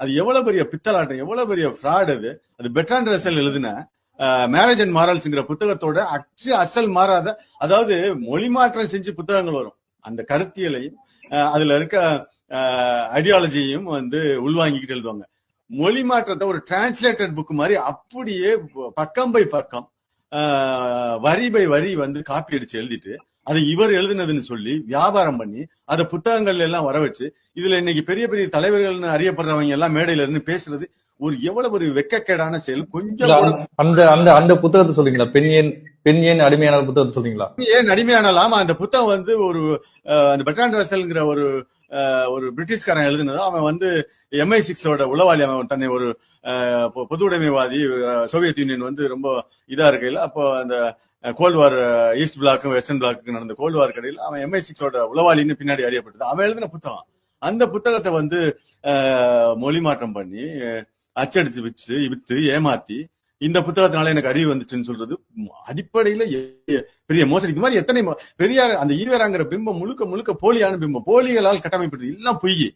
அது எவ்வளவு பெரிய பித்தலாட்டம் எவ்வளவு பெரிய ஃப்ராட் அது. அது பெட்ரான் ரசல் எழுதின மேரேஜ் அண்ட் மாரல்ஸ்ங்கிற புத்தகத்தோட அச்சு அசல் மாறாத அதாவது மொழி மாற்றம் செஞ்சு புத்தகங்கள் வரும். அந்த கருத்தியலையும் அதுல இருக்க ஐடியாலஜியையும் வந்து உள்வாங்கிக்கிட்டு எழுதுவாங்க. மொழி மாற்றத்தை ஒரு டிரான்ஸ்லேட்டட் புக் மாதிரி அப்படியே பக்கம் பை பக்கம் வரி பை வரி வந்து காப்பி அடிச்சு எழுதிட்டு அதை இவர் எழுதுனதுன்னு சொல்லி வியாபாரம் பண்ணி அதை புத்தகங்கள்ல எல்லாம் வர வச்சு இதுல இன்னைக்கு பெரிய பெரிய தலைவர்கள்னு அறியப்படுறவங்க எல்லாம் மேடையில இருந்து பேசுறது ஒரு எவ்வளவு ஒரு வெக்கக்கேடான செயல். கொஞ்சம் அந்த அந்த அந்த புத்தகத்தை சொல்றீங்களா? பெண் ஏன் பெண் ஏன் அடிமையான புத்தகத்தை சொல்றீங்களா? ஏன் அடிமையானாலும் அந்த புத்தகம் வந்து ஒரு அந்த பெட்ரான் ரசல்ங்கிற ஒரு ஒரு பிரிட்டிஷ்காரன் எழுதுனது. அவன் வந்து எம்ஐ சிக்ஸோட உளவாளி. அவன் தன்னை ஒரு பொது உடைமைவாதி. சோவியத் யூனியன் வந்து ரொம்ப இதா இருக்கையில அப்போ அந்த கோல்டு வார் ஈஸ்ட் பிளாக்கும் வெஸ்டர்ன் பிளாக்கு நடந்த கோல்டு வார் கடையில் அவன் எம்ஐ சிக்ஸோட உளவாளின்னு பின்னாடி அறியப்பட்டது. அவன் எழுதின புத்தகம். அந்த புத்தகத்தை வந்து மொழி மாற்றம் பண்ணி அச்சடிச்சு வச்சு வித்து ஏமாத்தி இந்த புத்தகத்தினால எனக்கு அறிவு வந்துச்சுன்னு சொல்றது அடிப்படையில பெரிய மோசடி. இது மாதிரி எத்தனை பெரியார் அந்த ஈவேராங்கிற பிம்பம் முழுக்க முழுக்க போலியான பிம்பம். போலிகளால் கட்டமைப்பது எல்லாம் பொய்